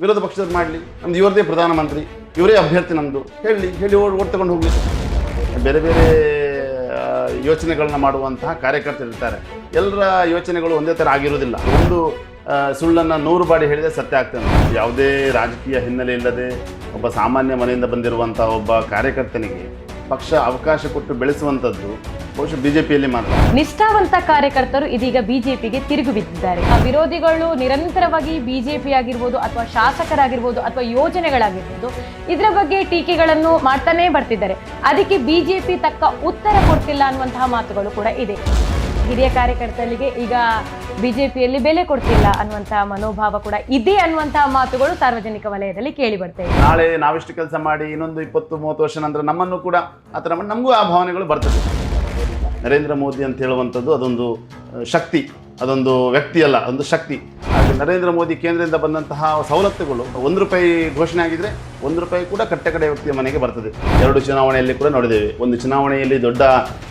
ವಿರೋಧ ಪಕ್ಷದವ್ರು ಮಾಡಲಿ. ನಮ್ದು ಇವರದೇ ಪ್ರಧಾನಮಂತ್ರಿ. ಇವರೇ ಅಭ್ಯರ್ಥಿ ನಮ್ಮದು ಹೇಳಿ ಹೇಳಿ ಓಡ್ ಓಡ್ ತಗೊಂಡು ಹೋಗಲಿ. ಬೇರೆ ಬೇರೆ ಯೋಚನೆಗಳನ್ನ ಮಾಡುವಂತಹ ಕಾರ್ಯಕರ್ತರು ಇರ್ತಾರೆ. ಎಲ್ಲರ ಯೋಚನೆಗಳು ಒಂದೇ ಥರ ಆಗಿರೋದಿಲ್ಲ ಒಂದು ಸುಳ್ಳನ್ನು ಸುಳ್ಳನ್ನ ನೂರು ಬಾಡಿ ಹೇಳಿದರೆ ಸತ್ಯ ಆಗ್ತಾನೆ ಯಾವುದೇ ರಾಜಕೀಯ ಹಿನ್ನೆಲೆ ಇಲ್ಲದೆ ಒಬ್ಬ ಸಾಮಾನ್ಯ ಮನೆಯಿಂದ ಬಂದಿರುವಂಥ ಒಬ್ಬ ಕಾರ್ಯಕರ್ತನಿಗೆ ಪಕ್ಷ ಅವಕಾಶ ಕೊಟ್ಟು ಬೆಳೆಸುವಂಥದ್ದು ಬಹುಶಃ ಬಿಜೆಪಿಯಲ್ಲಿ ಮಾತ್ರ ನಿಷ್ಠಾವಂತ ಕಾರ್ಯಕರ್ತರು ಇದೀಗ ಬಿಜೆಪಿಗೆ ತಿರುಗಿ ಬಿದ್ದಿದ್ದಾರೆ. ಆ ವಿರೋಧಿಗಳು ನಿರಂತರವಾಗಿ ಬಿಜೆಪಿ ಆಗಿರ್ಬೋದು ಅಥವಾ ಶಾಸಕರಾಗಿರ್ಬೋದು ಅಥವಾ ಯೋಜನೆಗಳಾಗಿರ್ಬೋದು, ಇದರ ಬಗ್ಗೆ ಟೀಕೆಗಳನ್ನು ಮಾಡ್ತಾನೇ ಬರ್ತಿದ್ದಾರೆ. ಅದಕ್ಕೆ ಬಿಜೆಪಿ ತಕ್ಕ ಉತ್ತರ ಕೊಡ್ತಿಲ್ಲ ಅನ್ನುವಂತಹ ಮಾತುಗಳು ಕೂಡ ಇದೆ. ಹಿರಿಯ ಕಾರ್ಯಕರ್ತರಿಗೆ ಈಗ ಬಿಜೆಪಿಯಲ್ಲಿ ಬೆಲೆ ಕೊಡ್ತಿಲ್ಲ ಅನ್ನುವಂತಹ ಮನೋಭಾವ ಕೂಡ ಇದೆ ಅನ್ನುವಂತಹ ಮಾತುಗಳು ಸಾರ್ವಜನಿಕ ವಲಯದಲ್ಲಿ ಕೇಳಿ ಬರ್ತೇವೆ ನಾಳೆ ನಾವಿಷ್ಟು ಕೆಲಸ ಮಾಡಿ ಇನ್ನೊಂದು ಇಪ್ಪತ್ತು, ಮೂವತ್ತು ವರ್ಷ ನಂತರ ನಮ್ಮನ್ನು ಕೂಡ ಆ ನಮಗೂ ಆ ಭಾವನೆಗಳು ಬರ್ತದೆ. ನರೇಂದ್ರ ಮೋದಿ ಅಂತ ಹೇಳುವಂಥದ್ದು ಅದೊಂದು ಶಕ್ತಿ. ಅದೊಂದು ವ್ಯಕ್ತಿ ಅಲ್ಲ ಒಂದು ಶಕ್ತಿ. ಹಾಗೆ ನರೇಂದ್ರ ಮೋದಿ ಕೇಂದ್ರದಿಂದ ಬಂದಂತಹ ಸವಲತ್ತುಗಳು, ಒಂದು ರೂಪಾಯಿ ಘೋಷಣೆ ಆಗಿದ್ರೆ ಒಂದು ರೂಪಾಯಿ ಕೂಡ ಕಟ್ಟಕಡೆ ವ್ಯಕ್ತಿಯ ಮನೆಗೆ ಬರ್ತದೆ. ಎರಡು ಚುನಾವಣೆಯಲ್ಲಿ ಕೂಡ ನೋಡಿದ್ದೇವೆ. ಒಂದು ಚುನಾವಣೆಯಲ್ಲಿ ದೊಡ್ಡ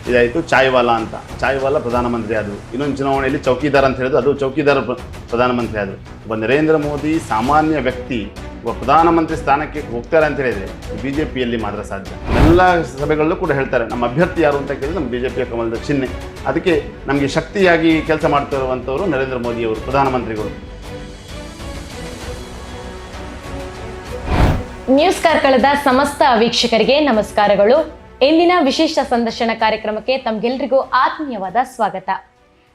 ಇದಾಯಿತು, ಚಾಯ್ವಾಲಾ ಅಂತ. ಚಾಯ್ವಾಲಾ ಪ್ರಧಾನಮಂತ್ರಿ ಆದರು. ಇನ್ನೊಂದು ಚುನಾವಣೆಯಲ್ಲಿ ಚೌಕಿದಾರ್ ಅಂತ ಹೇಳಿದ್ರು, ಅದು ಚೌಕಿದಾರ ಪ್ರ- ಪ್ರಧಾನಮಂತ್ರಿ ಆದರು. ಒಬ್ಬ ನರೇಂದ್ರ ಮೋದಿ ಸಾಮಾನ್ಯ ವ್ಯಕ್ತಿ ಪ್ರಧಾನಮಂತ್ರಿ ಸ್ಥಾನಕ್ಕೆ ಹೋಗ್ತಾರೆ ಅಂತ ಹೇಳಿದ್ರೆ ಬಿ ಜೆ ಪಿಯಲ್ಲಿ ಮಾತ್ರ ಸಾಧ್ಯ. ಎಲ್ಲ ಸಭೆಗಳಲ್ಲೂ ಕೂಡ ಹೇಳ್ತಾರೆ, ನಮ್ಮ ಅಭ್ಯರ್ಥಿ ಯಾರು ಅಂತ ಕೇಳಿದ್ರೆ ನಮ್ಮ ಬಿ ಜೆ ಪಿಯ ಕಮಲದ ಚಿಹ್ನೆ ಅದಕ್ಕೆ ನಮಗೆ ಶಕ್ತಿಯಾಗಿ ಕೆಲಸ ಮಾಡ್ತಿರುವಂಥವರು ನರೇಂದ್ರ ಮೋದಿಯವರು ಪ್ರಧಾನಮಂತ್ರಿಗಳು. ನ್ಯೂಸ್ ಕಾರ್ಕಳದ ಸಮಸ್ತ ವೀಕ್ಷಕರಿಗೆ ನಮಸ್ಕಾರಗಳು. ಇಂದಿನ ವಿಶೇಷ ಸಂದರ್ಶನ ಕಾರ್ಯಕ್ರಮಕ್ಕೆ ತಮಗೆಲ್ಲರಿಗೂ ಆತ್ಮೀಯವಾದ ಸ್ವಾಗತ.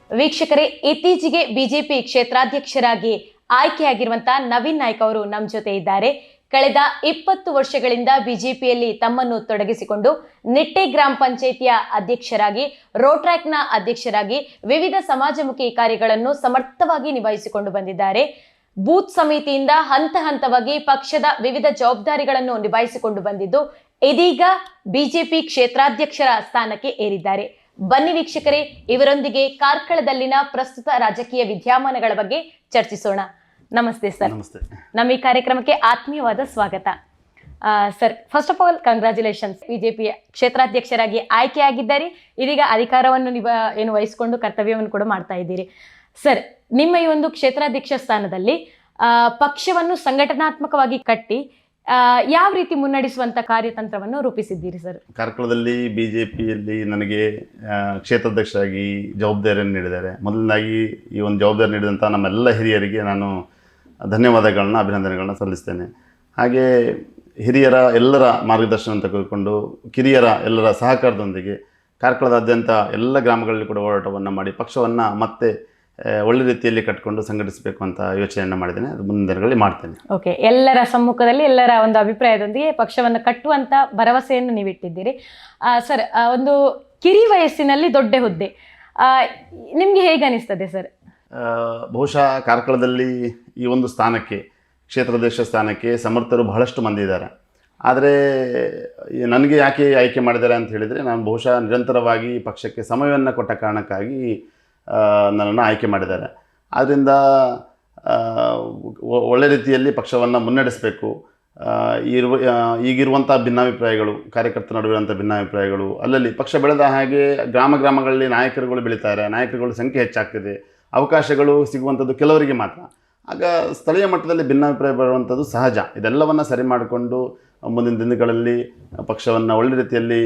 ವೀಕ್ಷಕರೇ, ಇತ್ತೀಚೆಗೆ ಬಿಜೆಪಿ ಕ್ಷೇತ್ರಾಧ್ಯಕ್ಷರಾಗಿ ಆಯ್ಕೆಯಾಗಿರುವಂತಹ ನವೀನ್ ನಾಯ್ಕ ಅವರು ನಮ್ಮ ಜೊತೆ ಇದ್ದಾರೆ. ಕಳೆದ ಇಪ್ಪತ್ತು ವರ್ಷಗಳಿಂದ ಬಿಜೆಪಿಯಲ್ಲಿ ತಮ್ಮನ್ನು ತೊಡಗಿಸಿಕೊಂಡು ನಿಟ್ಟೆ ಗ್ರಾಮ ಪಂಚಾಯಿತಿಯ ಅಧ್ಯಕ್ಷರಾಗಿ ರೋಟ್ರ್ಯಾಕ್ನ ಅಧ್ಯಕ್ಷರಾಗಿ ವಿವಿಧ ಸಮಾಜಮುಖಿ ಕಾರ್ಯಗಳನ್ನು ಸಮರ್ಥವಾಗಿ ನಿಭಾಯಿಸಿಕೊಂಡು ಬಂದಿದ್ದಾರೆ. ಬೂತ್ ಸಮಿತಿಯಿಂದ ಹಂತ ಹಂತವಾಗಿ ಪಕ್ಷದ ವಿವಿಧ ಜವಾಬ್ದಾರಿಗಳನ್ನು ನಿಭಾಯಿಸಿಕೊಂಡು ಬಂದಿದ್ದು, ಇದೀಗ ಬಿಜೆಪಿ ಕ್ಷೇತ್ರಾಧ್ಯಕ್ಷರ ಸ್ಥಾನಕ್ಕೆ ಏರಿದ್ದಾರೆ. ಬನ್ನಿ ವೀಕ್ಷಕರೇ, ಇವರೊಂದಿಗೆ ಕಾರ್ಕಳದಲ್ಲಿನ ಪ್ರಸ್ತುತ ರಾಜಕೀಯ ವಿದ್ಯಮಾನಗಳ ಬಗ್ಗೆ ಚರ್ಚಿಸೋಣ. ನಮಸ್ತೆ ಸರ್. ನಮಸ್ತೆ. ನಮ್ಮ ಈ ಕಾರ್ಯಕ್ರಮಕ್ಕೆ ಆತ್ಮೀಯವಾದ ಸ್ವಾಗತ. Sir first of all congratulations BJP ಕ್ಷೇತ್ರಾಧ್ಯಕ್ಷರಾಗಿ ಆಯ್ಕೆಯಾಗಿದ್ದಾರೆ. ಇದೀಗ ಅಧಿಕಾರವನ್ನು ನಿಭ ಏನು ವಹಿಸಿಕೊಂಡು ಕರ್ತವ್ಯವನ್ನು ಕೂಡ ಮಾಡ್ತಾ ಇದ್ದೀರಿ. ಸರ್ ನಿಮ್ಮ ಈ ಒಂದು ಕ್ಷೇತ್ರಾಧ್ಯಕ್ಷ ಸ್ಥಾನದಲ್ಲಿ ಪಕ್ಷವನ್ನು ಸಂಘಟನಾತ್ಮಕವಾಗಿ ಕಟ್ಟಿ ಯಾವ ರೀತಿ ಮುನ್ನಡೆಸುವಂತ ಕಾರ್ಯತಂತ್ರವನ್ನು ರೂಪಿಸಿದ್ದೀರಿ ಸರ್? ಕಾರ್ಕಳದಲ್ಲಿ ಬಿಜೆಪಿಯಲ್ಲಿ ನನಗೆ ಕ್ಷೇತ್ರಾಧ್ಯಕ್ಷರಾಗಿ ಜವಾಬ್ದಾರಿಯನ್ನು ನೀಡಿದ್ದಾರೆ. ಮೊದಲನೇದಾಗಿ ಈ ಒಂದು ಜವಾಬ್ದಾರಿ ನೀಡಿದಂಥ ನಮ್ಮೆಲ್ಲ ಹಿರಿಯರಿಗೆ ನಾನು ಧನ್ಯವಾದಗಳನ್ನ ಅಭಿನಂದನೆಗಳನ್ನ ಸಲ್ಲಿಸ್ತೇನೆ. ಹಾಗೆ ಹಿರಿಯರ ಎಲ್ಲರ ಮಾರ್ಗದರ್ಶನ ತೆಗೆದುಕೊಂಡು ಕಿರಿಯರ ಎಲ್ಲರ ಸಹಕಾರದೊಂದಿಗೆ ಕಾರ್ಕಳದಾದ್ಯಂತ ಎಲ್ಲ ಗ್ರಾಮಗಳಲ್ಲಿ ಕೂಡ ಹೋರಾಟವನ್ನು ಮಾಡಿ ಪಕ್ಷವನ್ನು ಮತ್ತೆ ಒಳ್ಳೆ ರೀತಿಯಲ್ಲಿ ಕಟ್ಕೊಂಡು ಸಂಘಟಿಸಬೇಕು ಅಂತ ಯೋಚನೆಯನ್ನು ಮಾಡಿದ್ದೇನೆ. ಅದು ಮುಂದಿನ ದಿನಗಳಲ್ಲಿ ಮಾಡ್ತೇನೆ. ಓಕೆ ಎಲ್ಲರ ಸಮ್ಮುಖದಲ್ಲಿ ಎಲ್ಲರ ಒಂದು ಅಭಿಪ್ರಾಯದೊಂದಿಗೆ ಪಕ್ಷವನ್ನು ಕಟ್ಟುವಂಥ ಭರವಸೆಯನ್ನು ನೀವಿಟ್ಟಿದ್ದೀರಿ ಸರ್ ಒಂದು ಕಿರಿ ವಯಸ್ಸಿನಲ್ಲಿ ದೊಡ್ಡ ಹುದ್ದೆ. ನಿಮಗೆ ಹೇಗೆ ಅನಿಸ್ತದೆ ಸರ್ ಬಹುಶಃ ಕಾರ್ಕಳದಲ್ಲಿ ಈ ಒಂದು ಸ್ಥಾನಕ್ಕೆ ಕ್ಷೇತ್ರಾಧ್ಯಕ್ಷ ಸ್ಥಾನಕ್ಕೆ ಸಮರ್ಥರು ಬಹಳಷ್ಟು ಮಂದಿ ಇದ್ದಾರೆ ಆದರೆ ನನಗೆ ಯಾಕೆ ಆಯ್ಕೆ ಮಾಡಿದ್ದಾರೆ ಅಂತ ಹೇಳಿದರೆ, ನಾನು ಬಹುಶಃ ನಿರಂತರವಾಗಿ ಪಕ್ಷಕ್ಕೆ ಸಮಯವನ್ನು ಕೊಟ್ಟ ಕಾರಣಕ್ಕಾಗಿ ನನ್ನನ್ನು ಆಯ್ಕೆ ಮಾಡಿದ್ದಾರೆ. ಆದ್ದರಿಂದ ಒಳ್ಳೆ ರೀತಿಯಲ್ಲಿ ಪಕ್ಷವನ್ನು ಮುನ್ನಡೆಸಬೇಕು. ಇರುವ ಈಗಿರುವಂಥ ಭಿನ್ನಾಭಿಪ್ರಾಯಗಳು, ಕಾರ್ಯಕರ್ತರ ನಡುವಿರುವಂಥ ಭಿನ್ನಾಭಿಪ್ರಾಯಗಳು, ಅಲ್ಲಲ್ಲಿ ಪಕ್ಷ ಬೆಳೆದ ಹಾಗೆ ಗ್ರಾಮ ಗ್ರಾಮಗಳಲ್ಲಿ ನಾಯಕರುಗಳು ಬೆಳೀತಾರೆ, ನಾಯಕರುಗಳ ಸಂಖ್ಯೆ ಹೆಚ್ಚಾಗ್ತಿದೆ, ಅವಕಾಶಗಳು ಸಿಗುವಂಥದ್ದು ಕೆಲವರಿಗೆ ಮಾತ್ರ. ಆಗ ಸ್ಥಳೀಯ ಮಟ್ಟದಲ್ಲಿ ಭಿನ್ನಾಭಿಪ್ರಾಯ ಬರುವಂಥದ್ದು ಸಹಜ. ಇದೆಲ್ಲವನ್ನು ಸರಿ ಮಾಡಿಕೊಂಡು ಮುಂದಿನ ದಿನಗಳಲ್ಲಿ ಪಕ್ಷವನ್ನು ಒಳ್ಳೆ ರೀತಿಯಲ್ಲಿ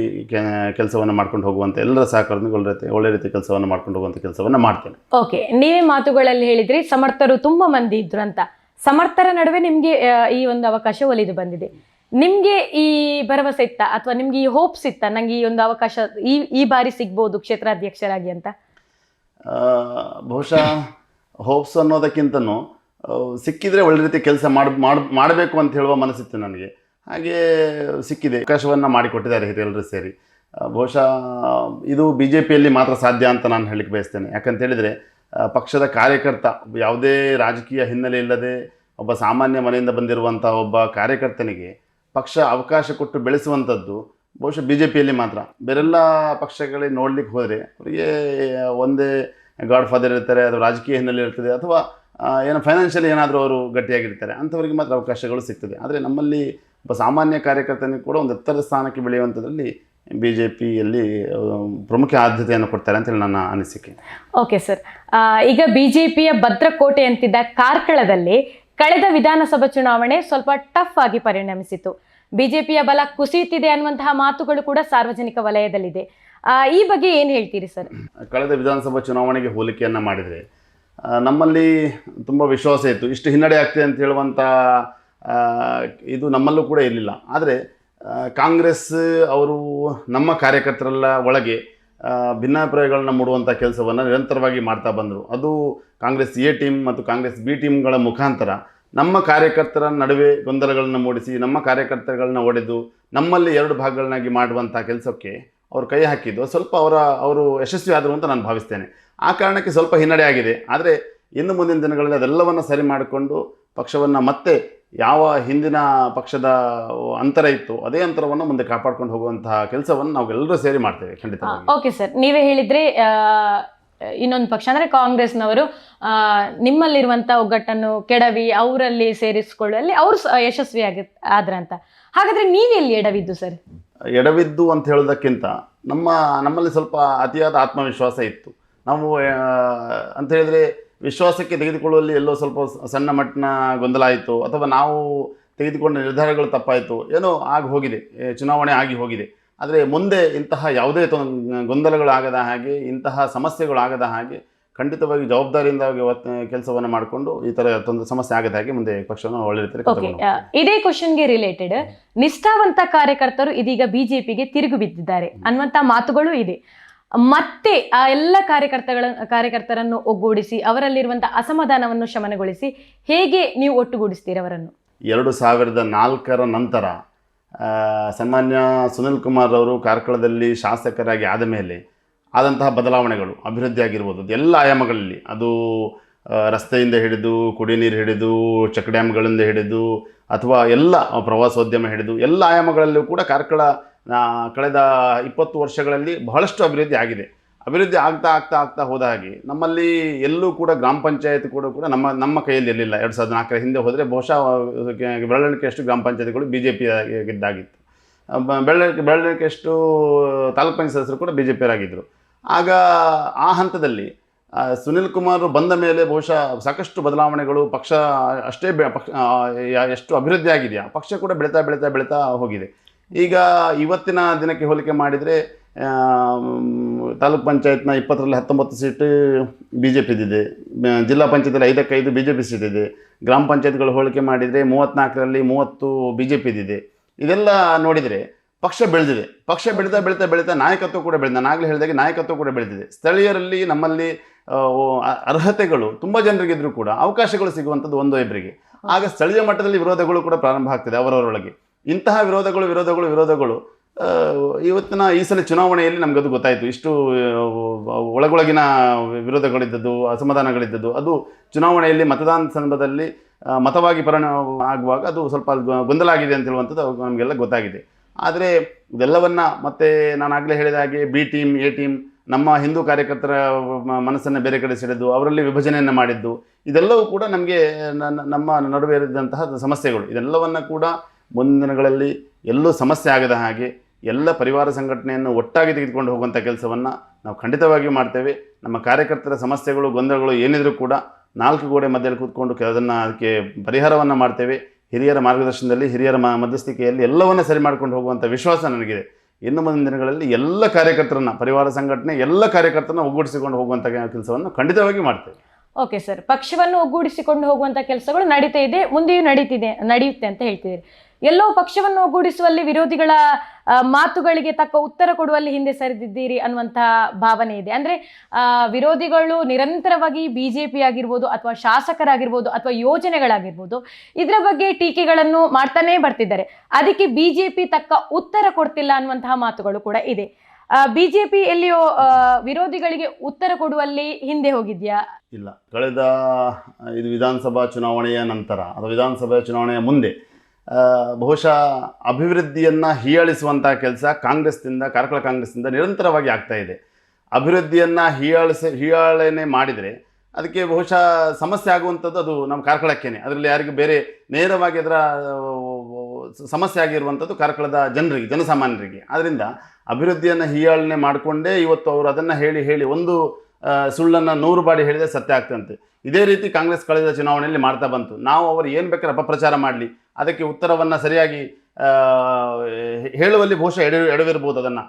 ಕೆಲಸವನ್ನು ಮಾಡ್ಕೊಂಡು ಹೋಗುವಂಥ ಎಲ್ಲರ ಸಹಕಾರದಿಂದ ಒಳ್ಳೆ ರೀತಿ ಒಳ್ಳೆ ರೀತಿ ಕೆಲಸವನ್ನು ಮಾಡ್ಕೊಂಡು ಹೋಗುವಂಥ ಕೆಲಸವನ್ನು ಮಾಡ್ತೇನೆ. ಓಕೆ ನೀವೇ ಮಾತುಗಳಲ್ಲಿ ಹೇಳಿದ್ರಿ ಸಮರ್ಥರು ತುಂಬ ಮಂದಿ ಇದ್ರು ಅಂತ. ಸಮರ್ಥರ ನಡುವೆ ನಿಮಗೆ ಈ ಒಂದು ಅವಕಾಶ ಒಲಿದು ಬಂದಿದೆ. ನಿಮಗೆ ಈ ಭರವಸೆ ಇತ್ತ? ಅಥವಾ ನಿಮಗೆ ಈ ಹೋಪ್ಸ್ ಇತ್ತ? ನಂಗೆ ಈ ಒಂದು ಅವಕಾಶ ಈ ಈ ಬಾರಿ ಸಿಗ್ಬೋದು ಕ್ಷೇತ್ರಾಧ್ಯಕ್ಷರಾಗಿ ಅಂತ? ಬಹುಶಃ ಹೋಪ್ಸ್ ಅನ್ನೋದಕ್ಕಿಂತನೂ ಸಿಕ್ಕಿದರೆ ಒಳ್ಳೆ ರೀತಿ ಕೆಲಸ ಮಾಡ್ ಮಾಡಬೇಕು ಅಂತ ಹೇಳುವ ಮನಸ್ಸಿತ್ತು ನನಗೆ. ಹಾಗೆ ಸಿಕ್ಕಿದೆ. ಅವಕಾಶವನ್ನು ಮಾಡಿಕೊಟ್ಟಿದ್ದಾರೆ ಹಿರಿಯಲ್ಲರೂ ಸೇರಿ. ಬಹುಶಃ ಇದು ಬಿ ಜೆ ಪಿಯಲ್ಲಿ ಮಾತ್ರ ಸಾಧ್ಯ ಅಂತ ನಾನು ಹೇಳಲಿಕ್ಕೆ ಬಯಸ್ತೇನೆ. ಯಾಕಂತ ಹೇಳಿದರೆ ಪಕ್ಷದ ಕಾರ್ಯಕರ್ತ ಯಾವುದೇ ರಾಜಕೀಯ ಹಿನ್ನೆಲೆ ಇಲ್ಲದೆ ಒಬ್ಬ ಸಾಮಾನ್ಯ ಮನೆಯಿಂದ ಬಂದಿರುವಂಥ ಒಬ್ಬ ಕಾರ್ಯಕರ್ತನಿಗೆ ಪಕ್ಷ ಅವಕಾಶ ಕೊಟ್ಟು ಬೆಳೆಸುವಂಥದ್ದು ಬಹುಶಃ ಬಿ ಜೆ ಪಿಯಲ್ಲಿ ಮಾತ್ರ. ಬೇರೆಲ್ಲ ಪಕ್ಷಗಳಿಗೆ ನೋಡಲಿಕ್ಕೆ ಹೋದರೆ ಅವರಿಗೆ ಒಂದೇ ಗಾಡ್ ಫಾದರ್ ಇರ್ತಾರೆ ಅದು ರಾಜಕೀಯ ಹಿನ್ನೆಲೆ ಇರ್ತದೆ, ಅಥವಾ ಏನೋ ಫೈನಾನ್ಷಿಯಲಿ ಏನಾದರೂ ಅವರು ಗಟ್ಟಿಯಾಗಿರ್ತಾರೆ ಅಂಥವರಿಗೆ ಮಾತ್ರ ಅವಕಾಶಗಳು ಸಿಗ್ತದೆ. ಆದರೆ ನಮ್ಮಲ್ಲಿ ಒಬ್ಬ ಸಾಮಾನ್ಯ ಕಾರ್ಯಕರ್ತನಿಗೆ ಕೂಡ ಒಂದು ಎತ್ತರದ ಸ್ಥಾನಕ್ಕೆ ಬೆಳೆಯುವಂಥದ್ರಲ್ಲಿ ಬಿ ಜೆ ಪಿಯಲ್ಲಿ ಪ್ರಮುಖ ಆದ್ಯತೆಯನ್ನು ಕೊಡ್ತಾರೆ ಅಂತೇಳಿ ನನ್ನ ಅನಿಸಿಕೆ. ಓಕೆ ಸರ್ ಈಗ ಬಿ ಜೆ ಪಿಯ ಭದ್ರಕೋಟೆ ಅಂತಿದ್ದ ಕಾರ್ಕಳದಲ್ಲಿ ಕಳೆದ ವಿಧಾನಸಭಾ ಚುನಾವಣೆ ಸ್ವಲ್ಪ ಟಫ್ ಆಗಿ ಪರಿಣಮಿಸಿತು ಬಿಜೆಪಿಯ ಬಲ ಕುಸಿಯುತ್ತಿದೆ ಅನ್ನುವಂತಹ ಮಾತುಗಳು ಕೂಡ ಸಾರ್ವಜನಿಕ ವಲಯದಲ್ಲಿದೆ. ಈ ಬಗ್ಗೆ ಏನು ಹೇಳ್ತೀರಿ ಸರ್ ಕಳೆದ ವಿಧಾನಸಭಾ ಚುನಾವಣೆಗೆ ಹೋಲಿಕೆಯನ್ನು ಮಾಡಿದರೆ ನಮ್ಮಲ್ಲಿ ತುಂಬ ವಿಶ್ವಾಸ ಇತ್ತು. ಇಷ್ಟು ಹಿನ್ನಡೆ ಆಗ್ತಿದೆ ಅಂತ ಹೇಳುವಂಥ ಇದು ನಮ್ಮಲ್ಲೂ ಕೂಡ ಇರಲಿಲ್ಲ. ಆದರೆ ಕಾಂಗ್ರೆಸ್ ಅವರು ನಮ್ಮ ಕಾರ್ಯಕರ್ತರೆಲ್ಲ ಒಳಗೆ ಭಿನ್ನಾಭಿಪ್ರಾಯಗಳನ್ನ ಮೂಡುವಂಥ ಕೆಲಸವನ್ನು ನಿರಂತರವಾಗಿ ಮಾಡ್ತಾ ಬಂದರು. ಅದು ಕಾಂಗ್ರೆಸ್ ಎ ಟೀಮ್ ಮತ್ತು ಕಾಂಗ್ರೆಸ್ ಬಿ ಟೀಮ್ಗಳ ಮುಖಾಂತರ ನಮ್ಮ ಕಾರ್ಯಕರ್ತರ ನಡುವೆ ಗೊಂದಲಗಳನ್ನು ಮೂಡಿಸಿ, ನಮ್ಮ ಕಾರ್ಯಕರ್ತರುಗಳನ್ನ ಒಡೆದು, ನಮ್ಮಲ್ಲಿ ಎರಡು ಭಾಗಗಳನ್ನಾಗಿ ಮಾಡುವಂಥ ಕೆಲಸಕ್ಕೆ ಅವರು ಕೈ ಹಾಕಿದ್ದು. ಸ್ವಲ್ಪ ಅವರ, ಅವರು ಯಶಸ್ವಿ ಆದರು ಅಂತ ನಾನು ಭಾವಿಸ್ತೇನೆ. ಆ ಕಾರಣಕ್ಕೆ ಸ್ವಲ್ಪ ಹಿನ್ನಡೆ ಆಗಿದೆ. ಆದರೆ ಇನ್ನು ಮುಂದಿನ ದಿನಗಳಲ್ಲಿ ಅದೆಲ್ಲವನ್ನು ಸರಿ ಮಾಡಿಕೊಂಡು ಪಕ್ಷವನ್ನು ಮತ್ತೆ ಯಾವ ಹಿಂದಿನ ಪಕ್ಷದ ಅಂತರ ಇತ್ತು ಅದೇ ಅಂತರವನ್ನು ಮುಂದೆ ಕಾಪಾಡ್ಕೊಂಡು ಹೋಗುವಂತಹ ಕೆಲಸವನ್ನು ನಾವೆಲ್ಲರೂ ಸೇರಿ ಮಾಡ್ತೇವೆ ಖಂಡಿತ ಓಕೆ ಸರ್. ನೀವೇ ಹೇಳಿದ್ರೆ ಇನ್ನೊಂದು ಪಕ್ಷ ಅಂದ್ರೆ ಕಾಂಗ್ರೆಸ್ನವರು ನಿಮ್ಮಲ್ಲಿರುವಂಥ ಒಗ್ಗಟ್ಟನ್ನು ಕೆಡವಿ ಅವರಲ್ಲಿ ಸೇರಿಸಿಕೊಳ್ಳುವಲ್ಲಿ ಅವರು ಯಶಸ್ವಿ ಆಗಿ ಆದ್ರಂತ. ಹಾಗಾದ್ರೆ ನೀವೆಲ್ಲಿ ಎಡವಿದ್ದು ಸರ್? ಎಡವಿದ್ದು ಅಂತ ಹೇಳೋದಕ್ಕಿಂತ ನಮ್ಮ ನಮ್ಮಲ್ಲಿ ಸ್ವಲ್ಪ ಅತಿಯಾದ ಆತ್ಮವಿಶ್ವಾಸ ಇತ್ತು. ನಾವು ಅಂತ ಹೇಳಿದ್ರೆ ವಿಶ್ವಾಸಕ್ಕೆ ತೆಗೆದುಕೊಳ್ಳುವಲ್ಲಿ ಎಲ್ಲೋ ಸ್ವಲ್ಪ ಸಣ್ಣ ಮಟ್ಟಿನ ಗೊಂದಲ ಆಯಿತು ಅಥವಾ ನಾವು ತೆಗೆದುಕೊಂಡ ನಿರ್ಧಾರಗಳು ತಪ್ಪಾಯಿತು ಏನೋ ಆಗಿ ಹೋಗಿದೆ ಚುನಾವಣೆ ಆಗಿ ಹೋಗಿದೆ. ಆದರೆ ಮುಂದೆ ಇಂತಹ ಯಾವುದೇ ತೊಂದ್- ಗೊಂದಲಗಳಾಗದ ಹಾಗೆ ಇಂತಹ ಸಮಸ್ಯೆಗಳಾಗದ ಹಾಗೆ ಖಂಡಿತವಾಗಿ ಜವಾಬ್ದಾರಿಯಿಂದ ಕೆಲಸವನ್ನು ಮಾಡಿಕೊಂಡು ಈ ತರ ತೊಂದರೆ ಸಮಸ್ಯೆ ಆಗದ ಹಾಗೆ ಮುಂದೆ ಪಕ್ಷವನ್ನು ಒಳ್ಳೆ. ಇದೇ ಕ್ವಶನ್ಗೆ ರಿಲೇಟೆಡ್ ನಿಷ್ಠಾವಂತ ಕಾರ್ಯಕರ್ತರು ಇದೀಗ ಬಿಜೆಪಿಗೆ ತಿರುಗು ಬಿದ್ದಿದ್ದಾರೆ ಅನ್ನುವಂತ ಮಾತುಗಳು ಇದೆ. ಮತ್ತೆ ಆ ಎಲ್ಲ ಕಾರ್ಯಕರ್ತಗಳ, ಕಾರ್ಯಕರ್ತರನ್ನು ಒಗ್ಗೂಡಿಸಿ, ಅವರಲ್ಲಿರುವಂತಹ ಅಸಮಾಧಾನವನ್ನು ಶಮನಗೊಳಿಸಿ ಹೇಗೆ ನೀವು ಒಟ್ಟುಗೂಡಿಸ್ತೀರಿ ಅವರನ್ನು? ಎರಡು ಸಾವಿರದ ನಾಲ್ಕರ ನಂತರ ಸನ್ಮಾನ್ಯ ಸುನಿಲ್ ಕುಮಾರ್ ಅವರು ಕಾರ್ಕಳದಲ್ಲಿ ಶಾಸಕರಾಗಿ ಆದ ಮೇಲೆ ಆದಂತಹ ಬದಲಾವಣೆಗಳು ಅಭಿವೃದ್ಧಿ ಆಗಿರ್ಬೋದು ಎಲ್ಲ ಆಯಾಮಗಳಲ್ಲಿ ಅದು ರಸ್ತೆಯಿಂದ ಹಿಡಿದು, ಕುಡಿ ನೀರು ಹಿಡಿದು, ಚೆಕ್ ಡ್ಯಾಮ್ಗಳಿಂದ ಹಿಡಿದು, ಅಥವಾ ಎಲ್ಲ ಪ್ರವಾಸೋದ್ಯಮ ಹಿಡಿದು, ಎಲ್ಲ ಆಯಾಮಗಳಲ್ಲೂ ಕೂಡ ಕಾರ್ಕಳ ಕಳೆದ ಇಪ್ಪತ್ತು ವರ್ಷಗಳಲ್ಲಿ ಬಹಳಷ್ಟು ಅಭಿವೃದ್ಧಿ ಆಗಿದೆ. ಅಭಿವೃದ್ಧಿ ಆಗ್ತಾ ಆಗ್ತಾ ಆಗ್ತಾ ಹೋದ ಹಾಗೆ ನಮ್ಮಲ್ಲಿ ಎಲ್ಲೂ ಕೂಡ ಗ್ರಾಮ ಪಂಚಾಯತ್ ಕೂಡ ಕೂಡ ನಮ್ಮ ನಮ್ಮ ಕೈಯಲ್ಲಿ ಇರಲಿಲ್ಲ. ಎರಡು ಸಾವಿರದ ನಾಲ್ಕರ ಹಿಂದೆ ಹೋದರೆ ಬಹುಶಃ ಬೆರಳಿಕೆಯಷ್ಟು ಗ್ರಾಮ ಪಂಚಾಯತ್ಗಳು ಬಿ ಜೆ ಪಿ ಗೆದ್ದಾಗಿತ್ತು ಬೆರಳಿಕೆ ಬೆರಳಿಕೆಯಷ್ಟು ತಾಲೂಕು ಪಂಚಾಯತ್ ಸದಸ್ಯರು ಕೂಡ ಬಿ ಜೆ ಪಿಯರಾಗಿದ್ದರು ಆಗ ಆ ಹಂತದಲ್ಲಿ ಸುನಿಲ್ ಕುಮಾರ್ ಬಂದ ಮೇಲೆ ಬಹುಶಃ ಸಾಕಷ್ಟು ಬದಲಾವಣೆಗಳು ಪಕ್ಷ ಅಷ್ಟೇ ಪಕ್ಷ ಎಷ್ಟು ಅಭಿವೃದ್ಧಿ ಆಗಿದೆಯಾ ಪಕ್ಷ ಕೂಡ ಬೆಳೀತಾ ಬೆಳೀತಾ ಬೆಳೀತಾ ಹೋಗಿದೆ. ಈಗ ಇವತ್ತಿನ ದಿನಕ್ಕೆ ಹೋಲಿಕೆ ಮಾಡಿದರೆ ತಾಲೂಕ್ ಪಂಚಾಯತ್ನ ಇಪ್ಪತ್ತರಲ್ಲಿ ಹತ್ತೊಂಬತ್ತು ಸೀಟು ಬಿ ಜೆ ಪಿದಿದೆ ಜಿಲ್ಲಾ ಪಂಚಾಯತಲ್ಲಿ ಐದಕ್ಕೈದು ಬಿ ಜೆ ಪಿ ಇದೆ ಗ್ರಾಮ ಪಂಚಾಯತ್ಗಳು ಹೋಲಿಕೆ ಮಾಡಿದರೆ ಮೂವತ್ತ್ನಾಲ್ಕರಲ್ಲಿ ಮೂವತ್ತು ಬಿ ಜೆ ಪಿದಿದೆ ಇದೆಲ್ಲ ನೋಡಿದರೆ ಪಕ್ಷ ಬೆಳೆದಿದೆ. ಪಕ್ಷ ಬೆಳೀತಾ ಬೆಳೀತಾ ಬೆಳೀತಾ ನಾಯಕತ್ವ ಕೂಡ ಬೆಳೆದ ನಾನು ಆಗಲೇ ಹೇಳಿದಾಗೆ ನಾಯಕತ್ವ ಕೂಡ ಬೆಳೆದಿದೆ. ಸ್ಥಳೀಯರಲ್ಲಿ ನಮ್ಮಲ್ಲಿ ಅರ್ಹತೆಗಳು ತುಂಬ ಜನರಿಗಿದ್ರೂ ಕೂಡ ಅವಕಾಶಗಳು ಸಿಗುವಂಥದ್ದು ಒಂದೋ ಇಬ್ಬರಿಗೆ ಆಗ ಸ್ಥಳೀಯ ಮಟ್ಟದಲ್ಲಿ ವಿರೋಧಗಳು ಕೂಡ ಪ್ರಾರಂಭ ಆಗ್ತದೆ ಅವರವರೊಳಗೆ. ಇಂತಹ ವಿರೋಧಗಳು ವಿರೋಧಗಳು ವಿರೋಧಗಳು ಇವತ್ತಿನ ಈ ಸಲ ಚುನಾವಣೆಯಲ್ಲಿ ನಮಗದು ಗೊತ್ತಾಯಿತು. ಇಷ್ಟು ಒಳಗೊಳಗಿನ ವಿರೋಧಗಳಿದ್ದದ್ದು, ಅಸಮಾಧಾನಗಳಿದ್ದದ್ದು, ಅದು ಚುನಾವಣೆಯಲ್ಲಿ ಮತದಾನ ಸಂದರ್ಭದಲ್ಲಿ ಮತವಾಗಿ ಪರಿಣಾಮ ಆಗುವಾಗ ಅದು ಸ್ವಲ್ಪ ಗೊಂದಲ ಆಗಿದೆ ಅಂತ ಹೇಳುವಂಥದ್ದು ನಮಗೆಲ್ಲ ಗೊತ್ತಾಗಿದೆ. ಆದರೆ ಇದೆಲ್ಲವನ್ನ ಮತ್ತೆ ನಾನು ಆಗಲೇ ಹೇಳಿದ ಹಾಗೆ ಬಿ ಟೀಮ್ ಎ ಟೀಮ್ ನಮ್ಮ ಹಿಂದೂ ಕಾರ್ಯಕರ್ತರ ಮನಸ್ಸನ್ನು ಬೇರೆ ಕಡೆ ಸೆಳೆದು, ಅವರಲ್ಲಿ ವಿಭಜನೆಯನ್ನು ಮಾಡಿದ್ದು, ಇದೆಲ್ಲವೂ ಕೂಡ ನಮಗೆ ನಮ್ಮ ನಡುವೆ ಇರಿದಂತಹ ಸಮಸ್ಯೆಗಳು. ಇದೆಲ್ಲವನ್ನು ಕೂಡ ಮುಂದಿನ ದಿನಗಳಲ್ಲಿ ಎಲ್ಲೂ ಸಮಸ್ಯೆ ಆಗದ ಹಾಗೆ ಎಲ್ಲ ಪರಿವಾರ ಸಂಘಟನೆಯನ್ನು ಒಟ್ಟಾಗಿ ತೆಗೆದುಕೊಂಡು ಹೋಗುವಂಥ ಕೆಲಸವನ್ನು ನಾವು ಖಂಡಿತವಾಗಿಯೂ ಮಾಡ್ತೇವೆ. ನಮ್ಮ ಕಾರ್ಯಕರ್ತರ ಸಮಸ್ಯೆಗಳು, ಗೊಂದಲಗಳು ಏನಿದ್ರೂ ಕೂಡ ನಾಲ್ಕು ಗೋಡೆ ಮಧ್ಯದಲ್ಲಿ ಕೂತ್ಕೊಂಡು ಅದನ್ನು ಅದಕ್ಕೆ ಪರಿಹಾರವನ್ನು ಮಾಡ್ತೇವೆ. ಹಿರಿಯರ ಮಾರ್ಗದರ್ಶನದಲ್ಲಿ, ಹಿರಿಯರ ಮಧ್ಯಸ್ಥಿಕೆಯಲ್ಲಿ ಎಲ್ಲವನ್ನು ಸರಿ ಮಾಡ್ಕೊಂಡು ಹೋಗುವಂಥ ವಿಶ್ವಾಸ ನನಗಿದೆ. ಇನ್ನು ಮುಂದಿನ ದಿನಗಳಲ್ಲಿ ಎಲ್ಲ ಕಾರ್ಯಕರ್ತರನ್ನು, ಪರಿವಾರ ಸಂಘಟನೆ ಎಲ್ಲ ಕಾರ್ಯಕರ್ತರನ್ನ ಒಗ್ಗೂಡಿಸಿಕೊಂಡು ಹೋಗುವಂಥ ಕೆಲಸವನ್ನು ಖಂಡಿತವಾಗಿ ಮಾಡ್ತೇವೆ. ಓಕೆ ಸರ್ ಪಕ್ಷವನ್ನು ಒಗ್ಗೂಡಿಸಿಕೊಂಡು ಹೋಗುವಂಥ ಕೆಲಸಗಳು ನಡೀತಾ ಇದೆ, ಮುಂದೆಯೂ ನಡೀತಿದೆ, ನಡೆಯುತ್ತೆ ಅಂತ ಹೇಳ್ತಿದ್ದೀರಿ. ಎಲ್ಲೋ ಪಕ್ಷವನ್ನು ಒಗ್ಗೂಡಿಸುವಲ್ಲಿ ವಿರೋಧಿಗಳ ಮಾತುಗಳಿಗೆ ತಕ್ಕ ಉತ್ತರ ಕೊಡುವಲ್ಲಿ ಹಿಂದೆ ಸರಿದಿದ್ದೀರಿ ಅನ್ನುವಂತಹ ಭಾವನೆ ಇದೆ. ಅಂದ್ರೆ ವಿರೋಧಿಗಳು ನಿರಂತರವಾಗಿ ಬಿಜೆಪಿ ಆಗಿರ್ಬೋದು ಅಥವಾ ಶಾಸಕರಾಗಿರ್ಬೋದು ಅಥವಾ ಯೋಜನೆಗಳಾಗಿರ್ಬೋದು, ಇದರ ಬಗ್ಗೆ ಟೀಕೆಗಳನ್ನು ಮಾಡ್ತಾನೇ ಬರ್ತಿದ್ದಾರೆ. ಅದಕ್ಕೆ ಬಿಜೆಪಿ ತಕ್ಕ ಉತ್ತರ ಕೊಡ್ತಿಲ್ಲ ಅನ್ನುವಂತಹ ಮಾತುಗಳು ಕೂಡ ಇದೆ. ಬಿಜೆಪಿ ಎಲ್ಲಿಯೋ ವಿರೋಧಿಗಳಿಗೆ ಉತ್ತರ ಕೊಡುವಲ್ಲಿ ಹಿಂದೆ ಹೋಗಿದ್ಯಾ? ಇಲ್ಲ. ಕಳೆದ ಇದು ವಿಧಾನಸಭಾ ಚುನಾವಣೆಯ ನಂತರ, ಅಥವಾ ವಿಧಾನಸಭಾ ಚುನಾವಣೆಯ ಮುಂದೆ ಬಹುಶಃ ಅಭಿವೃದ್ಧಿಯನ್ನು ಹೀಯಾಳಿಸುವಂಥ ಕೆಲಸ ಕಾಂಗ್ರೆಸ್ನಿಂದ, ಕಾರ್ಕಳ ಕಾಂಗ್ರೆಸ್ನಿಂದ ನಿರಂತರವಾಗಿ ಆಗ್ತಾ ಇದೆ. ಅಭಿವೃದ್ಧಿಯನ್ನು ಹೀಯಾಳಿಸ, ಹೀಯಾಳನೆ ಮಾಡಿದರೆ ಅದಕ್ಕೆ ಬಹುಶಃ ಸಮಸ್ಯೆ ಆಗುವಂಥದ್ದು ಅದು ನಮ್ಮ ಕಾರ್ಕಳಕ್ಕೇನೆ. ಅದರಲ್ಲಿ ಯಾರಿಗೂ ಬೇರೆ ನೇರವಾಗಿ ಅದರ ಸಮಸ್ಯೆ ಆಗಿರುವಂಥದ್ದು ಕಾರ್ಕಳದ ಜನರಿಗೆ, ಜನಸಾಮಾನ್ಯರಿಗೆ. ಆದ್ದರಿಂದ ಅಭಿವೃದ್ಧಿಯನ್ನು ಹೀಯಾಳನೆ ಮಾಡಿಕೊಂಡೇ ಇವತ್ತು ಅವರು ಅದನ್ನು ಹೇಳಿ ಹೇಳಿ ಒಂದು ಸುಳ್ಳನ್ನು ನೂರು ಬಾರಿ ಹೇಳಿದರೆ ಸತ್ಯ ಆಗ್ತಂತೆ. ಇದೇ ರೀತಿ ಕಾಂಗ್ರೆಸ್ ಕಳೆದ ಚುನಾವಣೆಯಲ್ಲಿ ಮಾಡ್ತಾ ಬಂತು. ನಾವು ಅವರು ಏನು ಬೇಕಾದ್ರೆ ಅಪಪ್ರಚಾರ ಮಾಡಲಿ. ಅದಕ್ಕೆ ಉತ್ತರವನ್ನು ಸರಿಯಾಗಿ ಹೇಳುವಲ್ಲಿ ಬಹುಶಃ ಎಡ, ಎಡವಿರ್ಬೋದು ಅದನ್ನು.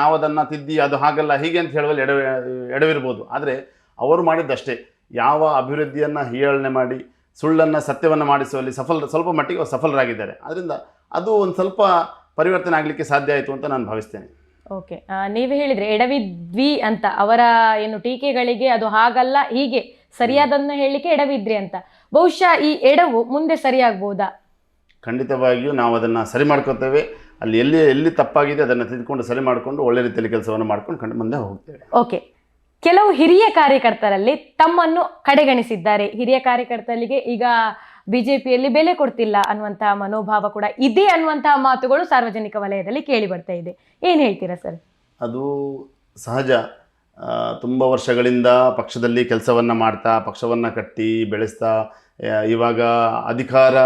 ನಾವು ಅದನ್ನು ತಿದ್ದಿ, ಅದು ಹಾಗಲ್ಲ, ಹೀಗೆ ಅಂತ ಹೇಳುವಲ್ಲಿ ಎಡ ಎಡವಿರ್ಬೋದು. ಆದರೆ ಅವರು ಮಾಡಿದ್ದಷ್ಟೇ. ಯಾವ ಅಭಿವೃದ್ಧಿಯನ್ನು ಹೀಯಾಳನೆ ಮಾಡಿ, ಸುಳ್ಳನ್ನು ಸತ್ಯವನ್ನು ಮಾಡಿಸುವಲ್ಲಿ ಸಫಲ, ಸ್ವಲ್ಪ ಮಟ್ಟಿಗೆ ಸಫಲರಾಗಿದ್ದಾರೆ. ಅದರಿಂದ ಅದು ಒಂದು ಸ್ವಲ್ಪ ಪರಿವರ್ತನೆ ಆಗಲಿಕ್ಕೆ ಸಾಧ್ಯ ಆಯಿತು ಅಂತ ನಾನು ಭಾವಿಸ್ತೇನೆ. ಓಕೆ. ನೀವು ಹೇಳಿದರೆ ಎಡವಿದ್ವಿ ಅಂತ, ಅವರ ಏನು ಟೀಕೆಗಳಿಗೆ ಅದು ಹಾಗಲ್ಲ, ಹೀಗೆ ಸರಿಯಾದನ್ನು ಹೇಳಲಿಕ್ಕೆ ಎಡವಿದ್ರಿ ಅಂತ. ಬಹುಶಃ ಈ ಎಡವು ಮುಂದೆ ಸರಿಯಾಗ್ಬೋದಾ? ಖಂಡಿತವಾಗಿಯೂ ನಾವು ಅದನ್ನು ಸರಿ ಮಾಡ್ಕೋತೇವೆ. ಅಲ್ಲಿ ಎಲ್ಲಿ ಎಲ್ಲಿ ತಪ್ಪಾಗಿದೆ ಅದನ್ನು ತಿದ್ದುಕೊಂಡು ಸರಿ ಮಾಡಿಕೊಂಡು ಒಳ್ಳೆ ರೀತಿಯಲ್ಲಿ ಕೆಲಸವನ್ನು ಮಾಡ್ಕೊಂಡು ಕಂಡು ಮುಂದೆ ಹೋಗ್ತೇವೆ. ಓಕೆ. ಕೆಲವು ಹಿರಿಯ ಕಾರ್ಯಕರ್ತರಲ್ಲಿ ತಮ್ಮನ್ನು ಕಡೆಗಣಿಸಿದ್ದಾರೆ. ಹಿರಿಯ ಕಾರ್ಯಕರ್ತರಿಗೆ ಈಗ ಬಿಜೆಪಿಯಲ್ಲಿ ಬೆಲೆ ಕೊಡ್ತಿಲ್ಲ ಅನ್ನುವಂತಹ ಮನೋಭಾವ ಕೂಡ ಇದೆ ಅನ್ನುವಂತಹ ಮಾತುಗಳು ಸಾರ್ವಜನಿಕ ವಲಯದಲ್ಲಿ ಕೇಳಿ ಬರ್ತಾ ಇದೆ. ಏನು ಹೇಳ್ತೀರಾ ಸರ್? ಅದು ಸಹಜ. ತುಂಬ ವರ್ಷಗಳಿಂದ ಪಕ್ಷದಲ್ಲಿ ಕೆಲಸವನ್ನು ಮಾಡ್ತಾ, ಪಕ್ಷವನ್ನು ಕಟ್ಟಿ, ಬೆಳೆಸ್ತಾ ಇವಾಗ ಅಧಿಕಾರ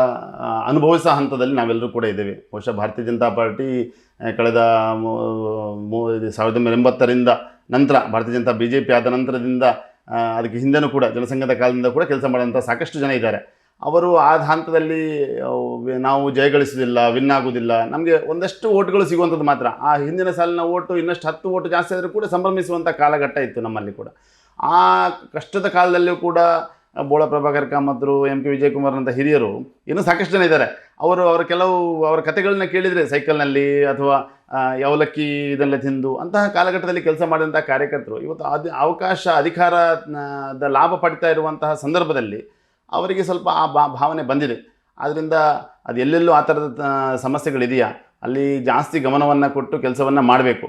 ಅನುಭವಿಸೋ ಹಂತದಲ್ಲಿ ನಾವೆಲ್ಲರೂ ಕೂಡ ಇದ್ದೇವೆ. ಬಹುಶಃ ಭಾರತೀಯ ಜನತಾ ಪಾರ್ಟಿ ಕಳೆದ ಮೂ- ಸಾವಿರದ ಒಂಬೈನೂರ ಎಂಬತ್ತರಿಂದ ನಂತರ, ಭಾರತೀಯ ಜನತಾ ಬಿ ಜೆ ಪಿ ಆದ ನಂತರದಿಂದ ಅದಕ್ಕೆ ಹಿಂದೆನೂ ಕೂಡ, ಜನಸಂಘದ ಕಾಲದಿಂದ ಕೂಡ ಕೆಲಸ ಮಾಡುವಂಥ ಸಾಕಷ್ಟು ಜನ ಇದ್ದಾರೆ. ಅವರು ಆ ಹಂತದಲ್ಲಿ ನಾವು ಜಯಗಳಿಸೋದಿಲ್ಲ ವಿನ್ ಆಗೋದಿಲ್ಲ ನಮಗೆ ಒಂದಷ್ಟು ಓಟ್ಗಳು ಸಿಗುವಂಥದ್ದು ಮಾತ್ರ. ಆ ಹಿಂದಿನ ಸಾಲಿನ ಓಟು ಇನ್ನಷ್ಟು ಹತ್ತು ಓಟು ಜಾಸ್ತಿ ಆದರೂ ಕೂಡ ಸಂಭ್ರಮಿಸುವಂಥ ಕಾಲಘಟ್ಟ ಇತ್ತು ನಮ್ಮಲ್ಲಿ ಕೂಡ. ಆ ಕಷ್ಟದ ಕಾಲದಲ್ಲಿಯೂ ಕೂಡ ಬೋಳ ಪ್ರಭಾಕರ್ ಕಾಮತ್ರು ಎಂ ಕೆ ವಿಜಯಕುಮಾರ್ನಂಥ ಹಿರಿಯರು ಇನ್ನೂ ಸಾಕಷ್ಟು ಜನ ಇದ್ದಾರೆ. ಅವರು ಅವರ ಕೆಲವು, ಅವರ ಕಥೆಗಳನ್ನ ಕೇಳಿದರೆ ಸೈಕಲ್ನಲ್ಲಿ ಅಥವಾ ಯಾವಲಕ್ಕಿ ಇದೆಲ್ಲ ತಿಂದು ಅಂತಹ ಕಾಲಘಟ್ಟದಲ್ಲಿ ಕೆಲಸ ಮಾಡಿದಂಥ ಕಾರ್ಯಕರ್ತರು. ಇವತ್ತು ಅದು, ಅವಕಾಶ ಅಧಿಕಾರದ ಲಾಭ ಪಡಿತಾ ಇರುವಂತಹ ಸಂದರ್ಭದಲ್ಲಿ ಅವರಿಗೆ ಸ್ವಲ್ಪ ಆ ಬಾ ಭಾವನೆ ಬಂದಿದೆ. ಆದ್ದರಿಂದ ಅದು ಎಲ್ಲೆಲ್ಲೂ ಆ ಥರದ ಸಮಸ್ಯೆಗಳಿದೆಯಾ? ಅಲ್ಲಿ ಜಾಸ್ತಿ ಗಮನವನ್ನು ಕೊಟ್ಟು ಕೆಲಸವನ್ನು ಮಾಡಬೇಕು.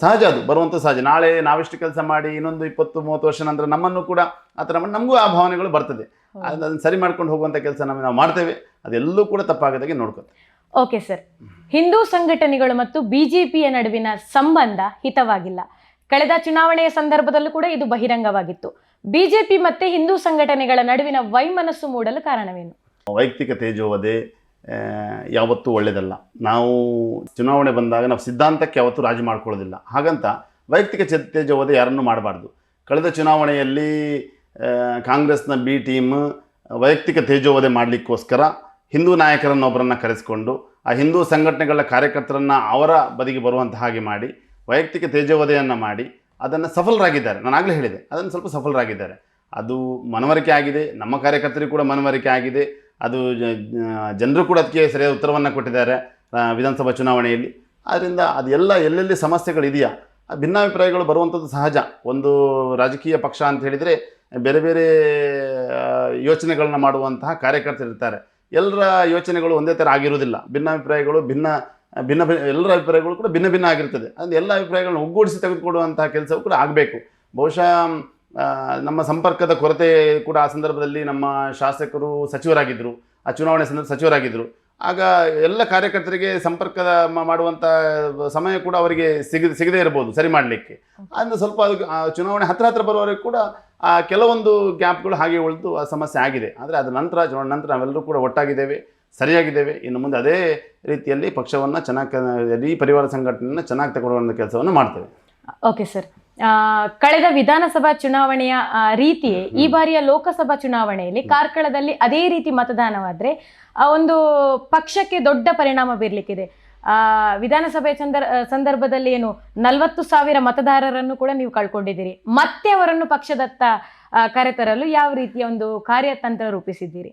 ಸಹಜ ಅದು ಬರುವಂಥ ಸಹಜ. ನಾಳೆ ನಾವಿಷ್ಟು ಕೆಲಸ ಮಾಡಿ ಇನ್ನೊಂದು ಇಪ್ಪತ್ತು ಮೂವತ್ತು ವರ್ಷ ನಂತರ ನಮ್ಮನ್ನು ಕೂಡ ಆ ಥರ ಮಾಡಿ ನಮಗೂ ಆ ಭಾವನೆಗಳು ಬರ್ತದೆ. ಅದನ್ನು ಸರಿ ಮಾಡ್ಕೊಂಡು ಹೋಗುವಂಥ ಕೆಲಸ ನಮ್ಮ ನಾವು ಮಾಡ್ತೇವೆ. ಅದೆಲ್ಲೂ ಕೂಡ ತಪ್ಪಾಗದಾಗೆ ನೋಡ್ಕೊತೇವೆ. Okay sir. ಹಿಂದೂ ಸಂಘಟನೆಗಳು ಮತ್ತು ಬಿಜೆಪಿಯ ನಡುವಿನ ಸಂಬಂಧ ಹಿತವಾಗಿಲ್ಲ. ಕಳೆದ ಚುನಾವಣೆಯ ಸಂದರ್ಭದಲ್ಲೂ ಕೂಡ ಇದು ಬಹಿರಂಗವಾಗಿತ್ತು. ಬಿಜೆಪಿ ಮತ್ತೆ ಹಿಂದೂ ಸಂಘಟನೆಗಳ ನಡುವಿನ ವೈಮನಸ್ಸು ಮೂಡಲು ಕಾರಣವೇನು? ವೈಯಕ್ತಿಕ ತೇಜೋವಧೆ ಯಾವತ್ತೂ ಒಳ್ಳೆಯದಲ್ಲ ನಾವು ಚುನಾವಣೆ ಬಂದಾಗ ನಾವು ಸಿದ್ಧಾಂತಕ್ಕೆ ಯಾವತ್ತೂ ರಾಜಿ ಮಾಡ್ಕೊಳ್ಳೋದಿಲ್ಲ. ಹಾಗಂತ ವೈಯಕ್ತಿಕ ತೇಜೋವಧೆ ಯಾರನ್ನೂ ಮಾಡಬಾರ್ದು. ಕಳೆದ ಚುನಾವಣೆಯಲ್ಲಿ ಕಾಂಗ್ರೆಸ್ನ ಬಿ ಟೀಮ್ ವೈಯಕ್ತಿಕ ತೇಜೋವಧೆ ಮಾಡಲಿಕ್ಕೋಸ್ಕರ ಹಿಂದೂ ನಾಯಕರನ್ನೊಬ್ಬರನ್ನು ಕರೆಸಿಕೊಂಡು, ಆ ಹಿಂದೂ ಸಂಘಟನೆಗಳ ಕಾರ್ಯಕರ್ತರನ್ನು ಅವರ ಬದಿಗೆ ಬರುವಂತಹ ಹಾಗೆ ಮಾಡಿ, ವೈಯಕ್ತಿಕ ತೇಜೋವಧೆಯನ್ನು ಮಾಡಿ ಅದನ್ನು ಸಫಲರಾಗಿದ್ದಾರೆ. ನಾನು ಆಗಲೇ ಹೇಳಿದೆ, ಅದನ್ನು ಸ್ವಲ್ಪ ಸಫಲರಾಗಿದ್ದಾರೆ. ಅದು ಮನವರಿಕೆ ಆಗಿದೆ, ನಮ್ಮ ಕಾರ್ಯಕರ್ತರಿಗೂ ಕೂಡ ಮನವರಿಕೆ ಆಗಿದೆ, ಅದು ಜನರು ಕೂಡ ಅದಕ್ಕೆ ಸರಿಯಾದ ಉತ್ತರವನ್ನು ಕೊಟ್ಟಿದ್ದಾರೆ ವಿಧಾನಸಭಾ ಚುನಾವಣೆಯಲ್ಲಿ. ಆದ್ದರಿಂದ ಅದೆಲ್ಲ ಎಲ್ಲ ಎಲ್ಲೆಲ್ಲಿ ಸಮಸ್ಯೆಗಳಿದೆಯಾ ಭಿನ್ನಾಭಿಪ್ರಾಯಗಳು ಬರುವಂಥದ್ದು ಸಹಜ. ಒಂದು ರಾಜಕೀಯ ಪಕ್ಷ ಅಂತ ಹೇಳಿದರೆ, ಬೇರೆ ಬೇರೆ ಯೋಚನೆಗಳನ್ನ ಮಾಡುವಂತಹ ಕಾರ್ಯಕರ್ತರು ಇರ್ತಾರೆ ಎಲ್ಲರ ಯೋಚನೆಗಳು ಒಂದೇ ಥರ ಆಗಿರುವುದಿಲ್ಲ. ಭಿನ್ನಾಭಿಪ್ರಾಯಗಳು, ಭಿನ್ನ ಭಿನ್ನ ಭಿನ್ನ, ಎಲ್ಲರ ಅಭಿಪ್ರಾಯಗಳು ಕೂಡ ಭಿನ್ನ ಭಿನ್ನ ಆಗಿರ್ತದೆ. ಅದು ಎಲ್ಲ ಅಭಿಪ್ರಾಯಗಳನ್ನ ಒಗ್ಗೂಡಿಸಿ ತೆಗೆದುಕೊಡುವಂತಹ ಕೆಲಸವೂ ಕೂಡ ಆಗಬೇಕು. ಬಹುಶಃ ನಮ್ಮ ಸಂಪರ್ಕದ ಕೊರತೆ ಕೂಡ ಆ ಸಂದರ್ಭದಲ್ಲಿ ನಮ್ಮ ಶಾಸಕರು ಸಚಿವರಾಗಿದ್ದರು ಆ ಚುನಾವಣೆ ಸಂದರ್ಭ ಸಚಿವರಾಗಿದ್ದರು ಆಗ ಎಲ್ಲ ಕಾರ್ಯಕರ್ತರಿಗೆ ಸಂಪರ್ಕದ ಮಾಡುವಂಥ ಸಮಯ ಕೂಡ ಅವರಿಗೆ ಸಿಗ, ಸಿಗದೇ ಇರ್ಬೋದು ಸರಿ ಮಾಡಲಿಕ್ಕೆ. ಅದನ್ನು ಸ್ವಲ್ಪ ಅದು ಚುನಾವಣೆ ಹತ್ತಿರ ಹತ್ತಿರ ಬರುವವರೆಗೆ ಕೂಡ ಕೆಲವೊಂದು ಗ್ಯಾಪ್ಗಳು ಹಾಗೆ ಉಳಿದು ಆ ಸಮಸ್ಯೆ ಆಗಿದೆ. ಆದರೆ ಅದ ನಂತರ, ಚುನಾವಣೆ ನಂತರ ನಾವೆಲ್ಲರೂ ಕೂಡ ಒಟ್ಟಾಗಿದ್ದೇವೆ. ಸರಿಯಾಗಿದ್ದೇವೆ. ಇನ್ನು ಮುಂದೆ ಅದೇ ರೀತಿಯಲ್ಲಿ ಪಕ್ಷವನ್ನು ಚೆನ್ನಾಗಿ ಇಡೀ ಪರಿವಾರ ಸಂಘಟನೆಯನ್ನು ಚೆನ್ನಾಗಿ ತಗೊಳ್ಳುವಂಥ ಕೆಲಸವನ್ನು ಮಾಡ್ತೇವೆ. ಓಕೆ ಸರ್ ಕಳೆದ ವಿಧಾನಸಭಾ ಚುನಾವಣೆಯ ರೀತಿಯೇ ಈ ಬಾರಿಯ ಲೋಕಸಭಾ ಚುನಾವಣೆಯಲ್ಲಿ ಕಾರ್ಕಳದಲ್ಲಿ ಅದೇ ರೀತಿ ಮತದಾನವಾದರೆ ಆ ಒಂದು ಪಕ್ಷಕ್ಕೆ ದೊಡ್ಡ ಪರಿಣಾಮ ಬೀರಲಿಕ್ಕಿದೆ. ವಿಧಾನಸಭೆ ಸಂದರ್ ಸಂದರ್ಭದಲ್ಲಿ ಏನು ನಲವತ್ತು ಸಾವಿರ ಮತದಾರರನ್ನು ಕೂಡ ನೀವು ಕಳ್ಕೊಂಡಿದ್ದೀರಿ. ಮತ್ತೆ ಅವರನ್ನು ಪಕ್ಷದತ್ತ ಕರೆತರಲು ಯಾವ ರೀತಿಯ ಒಂದು ಕಾರ್ಯತಂತ್ರ ರೂಪಿಸಿದ್ದೀರಿ?